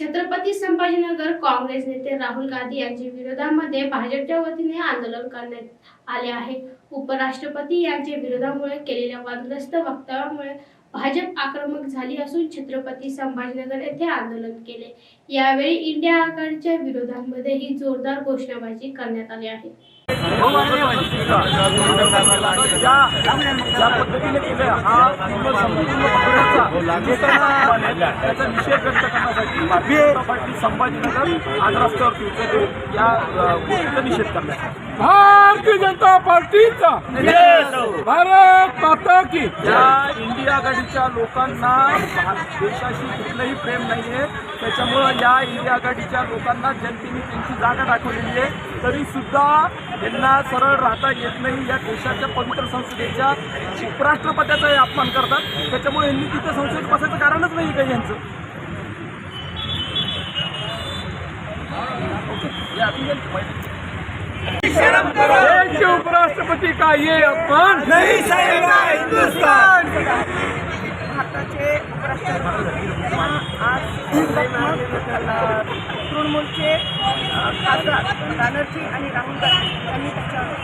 छत्रपती संभाजीनगर काँग्रेस नेते राहुल गांधी यांच्या विरोधामध्ये भाजपच्या वतीने आंदोलन करण्यात आले आहे. उपराष्ट्रपती यांच्या विरोधामुळे केलेल्या वादग्रस्त वक्तव्यामुळे भाजप आक्रमक झाली असून छत्रपती संभाजीनगर येथे आंदोलन केले. यावेळी इंडिया आघाडीच्या विरोधामध्येही जोरदार घोषणाबाजी करण्यात आली आहे. ज्या ज्या पद्धतीने केलं हा पूर्ण संपूर्ण पक्षाचा त्याचा निषेध व्यक्त करण्यासाठी भारतीय जनता पार्टी संभाजीनगर आज रस्त्यावरती उतरते या गोष्टीचा निषेध करण्यासाठी भारतीय जनता पार्टीचा. भारत माता की. या इंडिया आघाडीच्या लोकांना देशाशी कुठलंही प्रेम नाही आहे त्याच्यामुळं या इंडिया आघाडीच्या लोकांना जनतेने त्यांची जागा दाखवलेली आहे. तरी सुद्धा यांना सरळ राहता येत नाही. या देशाच्या पवित्र संसदेच्या उपराष्ट्रपत्याचाही अपमान करतात. त्याच्यामुळे यांनी तिथं संसदेत बसायचं कारणच नाही काही यांचं. ओके. हे अभियान माहिती देश के उपराष्ट्रपति का ये अपमान। नहीं भारताचे उपराष्ट्रपती किंवा आज अ, तृणमूलचे खासदार बॅनर्जी आणि राहुल गांधी यांनी त्याच्यावर